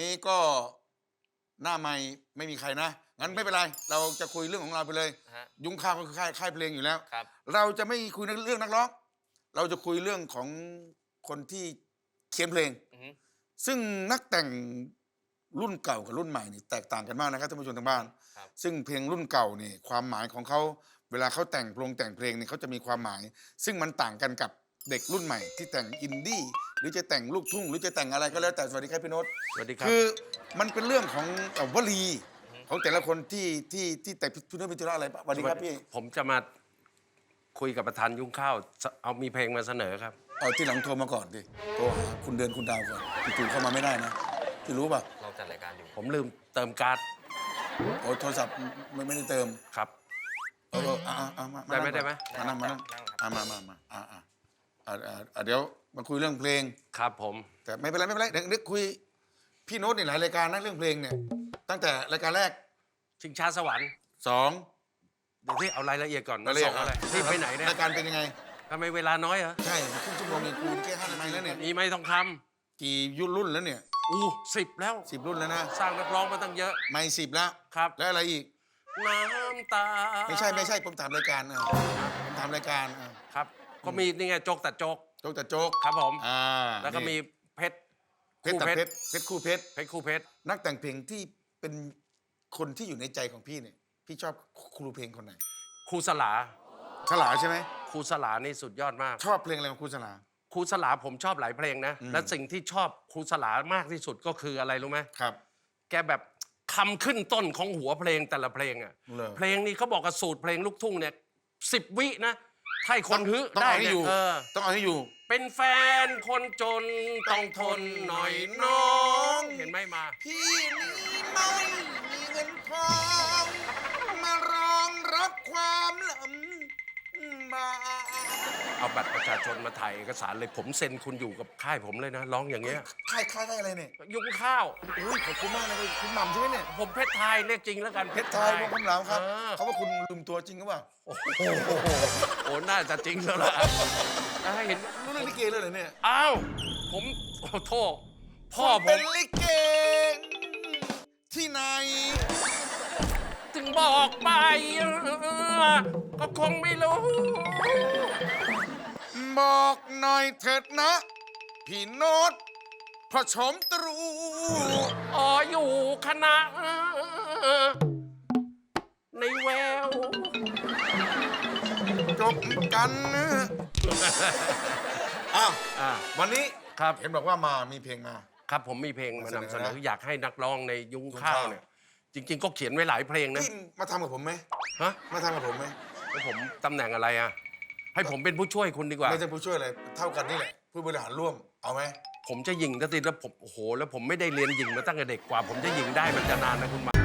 นี้ก็หน้าไม่ไม่มีใครนะ งั้นไม่เป็นไร เราจะคุยเรื่องของเราไปเลย ฮะ ยุ้งข้าวก็คือค่ายค่ายเพลงอยู่แล้ว ครับ เราจะไม่คุยเรื่องนักร้อง เราจะคุยเรื่องของคนที่เขียนเพลง อือฮึ ซึ่งนักแต่งรุ่นเก่ากับรุ่นใหม่นี่แตกต่างกันมากนะครับท่านผู้ชมทางบ้าน ครับ ซึ่งเพลงรุ่นเก่านี่ความหมายของเขาเวลาเขาแต่งเพลงแต่งเพลงนี่เขาจะมีความหมาย ซึ่งมันต่างกันกับเด็กรุ่นใหม่ที่แต่งอินดี้ หรือจะแต่งลูกทุ่ง หรือจะแต่งอะไรก็แล้วแต่สวัสดีครับพี่โน้ตสวัสดีครับ คือมันเป็นเรื่องของเอ่อวลีของแต่ละคนที่ที่ที่แต่พี่โน้ตเป็นธุระอะไรปะสวัสดีครับพี่ผมจะมาคุยกับประธานยุ้งข้าวสเอามีเพลงมาเสนอครับ เอาที่หลังโทรมาก่อนดิโทรหาคุณเดือนคุณดาวก่อนจู่ๆเข้ามาไม่ได้นะที่รู้ป่ะเราจัดรายการอยู่ ผมลืมเติมการ์ดโอ้โทรศัพท์ไม่ไม่ได้เติม ครับ เออเอออะอะอะมาได้ไหมได้ไหม มานั่งมานั่งนั่งครับอะมามามาอะอะอะอะอะเดี๋ยว มาคุยเรื่องเพลง ครับผม แต่ไม่เป็นไรไม่เป็นไรเดี๋ยวนึกคุยพี่โน้ตนี่หลายรายการนะเรื่องเพลงเนี่ย ตั้งแต่รายการแรกชิงช้าสวรรค์สองเดี๋ยวที่เอารายละเอียดก่อนรายละเอียดสงอะไรที่ไปไหนเนี่ยรายการเป็นยังไงทำไมเวลาน้อยเหรอใช่ครึ่งชั่วโมงนี่คุยแค่ห้านาทีแล้วเนี่ยมีไหมทองคกี่ยุครุ่นแล้วเนี่ยำอู้สิบแล้วสิบรุ่นแล้วนะสร้างนักร้องมาตั้งเยอะไม่สิบแล้วครับ แล้วอะไรอีก น้ำตาไม่ใช่ไม่ใช่ผมถามรายการอะผมถามรายการอะครับ ก็มีนี่ไงโจกตัดโจก โจ๊กแต่โจ๊กครับผมอ่าแล้วก็มีนี่เพชรเพชรคู่ตัดเพเพชชรรเพชรคู่เพชรเพชรคู่เพชรนักแต่งเพลงที่เป็นคนที่อยู่ในใจของพี่เนี่ย พี่ชอบครูเพลงคนไหนครูสลาฉลาใช่ไหมครูสลานี่สุดยอดมาก ชอบเพลงอะไรของครูฉลา ครูสลาผมชอบหลายเพลงนะอืมและสิ่งที่ชอบครูสลามากที่สุดก็คืออะไรรู้ไหมครับ แกแบบคำขึ้นต้นของหัวเพลงแต่ละเพลงอะเหรอ เพลงนี้เขาบอกกับสูตรเพลงลูกทุ่งเนี่ยสิบวินะ ถ้าให้คนฮึต้องได้เอาให้เนี่อยยู่เออต้องเอาให้อยู่ เป็นแฟนคนจนต้องทนหน่อยน้อง เห็นไหมมา พี่นี้ไม่มีเงินทอง เอาบัตรประชาชนมาถ่ายเอกสารเลยผมเซ็นคุณอยู่กับค่ายผมเลยนะร้องอย่างเงี้ยค่ายค่ายค่ายอะไรเนี่ยยุ้งข้าวอุ้ยขอบคุณมากเลยคุณหม่ำใช่ไหมเนี่ยผมเพชรไทยเรียกจริงแล้วกันเพชรไทยวงคำเหลาครับเออเขาว่าคุณลืมตัวจริงหรือเปล่าโอ้โหโอ้น่าจะจริงแล้วล่ะอะเห็นรู้เรื่องลิเกเลยเหรอเนี่ยอ้าวผมโอ้โทษพ่อผเป็นมลิเกที่ไหน ถึงบอกไป ก็คงไม่รู้ บอกหน่อยเถิดนะ พี่โน้ตพระชมตรู อ๋ออยู่คณะ ในแวว จบกันอ้าวอ่า วันนี้ครับ เห็นบอกว่ามามีเพลงมา ครับผมมีเพลงมานำเสนเสนออนะอยากให้นักร้องในยุ้งยุ้งข้าวข้าวเนี่ย จริง ๆ ก็เขียนไว้หลายเพลงนะ พี่มาทำกับผมไหมฮะ มาทำกับผมไหม แล้วผมตำแหน่งอะไรอะ ให้ผมเป็นผู้ช่วยคุณดีกว่า ไม่ใช่ผู้ช่วยอะไรเท่ากันนี่แหละผู้บริหารร่วมเอาไหม ผมจะยิงก็ติแล้วผมโอ้โห แล้วผมไม่ได้เรียนยิงมาตั้งแต่เด็กกว่า ผมจะยิงได้มันจะนานนะคุณหมา